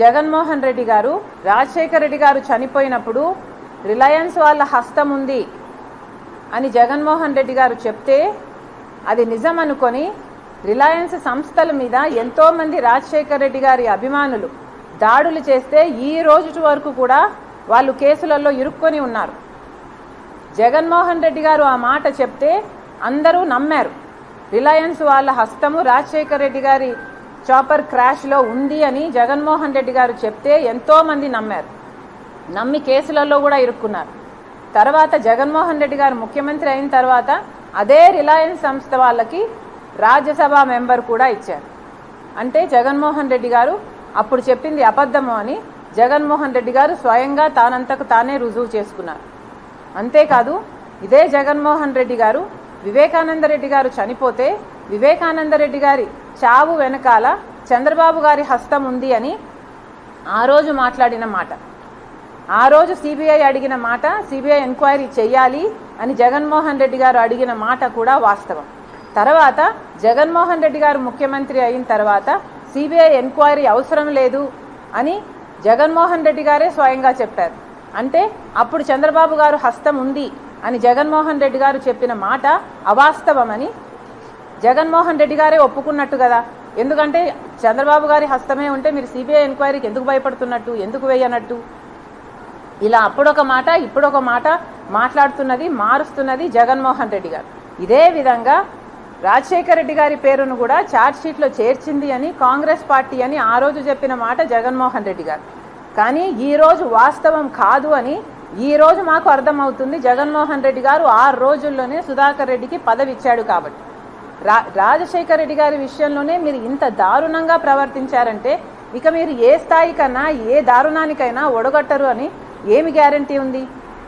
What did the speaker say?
జగన్మోహన్ రెడ్డి గారు రాజశేఖర రెడ్డి గారు చనిపోయినప్పుడు రిలయన్స్ వాళ్ళ హస్తం ఉంది అని జగన్మోహన్ రెడ్డి గారు చెప్తే అది నిజం అనుకొని రిలయన్స్ సంస్థల మీద ఎంతోమంది రాజశేఖర రెడ్డి గారి అభిమానులు దాడులు చేస్తే ఈ రోజు వరకు కూడా వాళ్ళు కేసులలో ఇరుక్కొని ఉన్నారు. జగన్మోహన్ రెడ్డి గారు ఆ మాట చెప్తే అందరూ నమ్మారు. రిలయన్స్ వాళ్ళ హస్తము రాజశేఖర్ రెడ్డి గారి చాపర్ క్రాష్లో ఉంది అని జగన్మోహన్ రెడ్డి గారు చెప్తే ఎంతోమంది నమ్మారు. నమ్మి కేసులలో కూడా ఇరుక్కున్నారు. తర్వాత జగన్మోహన్ రెడ్డి గారు ముఖ్యమంత్రి అయిన తర్వాత అదే రిలయన్స్ సంస్థ వాళ్ళకి రాజ్యసభ మెంబర్ కూడా ఇచ్చారు. అంటే జగన్మోహన్ రెడ్డి గారు అప్పుడు చెప్పింది అబద్ధము అని జగన్మోహన్ రెడ్డి గారు స్వయంగా తానంతకు తానే రుజువు చేసుకున్నారు. అంతేకాదు ఇదే జగన్మోహన్ రెడ్డి గారు వివేకానంద రెడ్డి గారు చనిపోతే వివేకానంద రెడ్డి గారి చావు వెనకాల చంద్రబాబు గారి హస్తం ఉంది అని ఆ రోజు మాట్లాడిన మాట. ఆ రోజు సిబిఐ అడిగిన మాట సిబిఐ ఎంక్వైరీ చేయాలి అని జగన్మోహన్ రెడ్డి గారు అడిగిన మాట కూడా వాస్తవం. తర్వాత జగన్మోహన్ రెడ్డి గారు ముఖ్యమంత్రి అయిన తర్వాత సిబిఐ ఎంక్వైరీ అవసరం లేదు అని జగన్మోహన్ రెడ్డి గారే స్వయంగా చెప్పారు. అంటే అప్పుడు చంద్రబాబు గారు హస్తం ఉంది అని జగన్మోహన్ రెడ్డి గారు చెప్పిన మాట అవాస్తవమని జగన్మోహన్ రెడ్డి గారే ఒప్పుకున్నట్టు కదా. ఎందుకంటే చంద్రబాబు గారి హస్తమే ఉంటే మీరు సిబిఐ ఎంక్వైరీకి ఎందుకు భయపడుతున్నట్టు ఎందుకు వేయనట్టు? ఇలా అప్పుడొక మాట ఇప్పుడొక మాట మాట్లాడుతున్నది మారుస్తున్నది జగన్మోహన్ రెడ్డి గారు. ఇదే విధంగా రాజశేఖర రెడ్డి గారి పేరును కూడా చార్జ్షీట్లో చేర్చింది అని కాంగ్రెస్ పార్టీ అని ఆ రోజు చెప్పిన మాట జగన్మోహన్ రెడ్డి గారు. కానీ ఈ రోజు వాస్తవం కాదు అని ఈ రోజు మాకు అర్థమవుతుంది. జగన్మోహన్ రెడ్డి గారు ఆరు రోజుల్లోనే సుధాకర్ రెడ్డికి పదవి ఇచ్చాడు కాబట్టి. రా రాజశేఖర రెడ్డి గారి విషయంలోనే మీరు ఇంత దారుణంగా ప్రవర్తించారంటే ఇక మీరు ఏ స్థాయికైనా ఏ దారుణానికైనా ఒడగట్టరు అని ఏమి గ్యారంటీ ఉంది?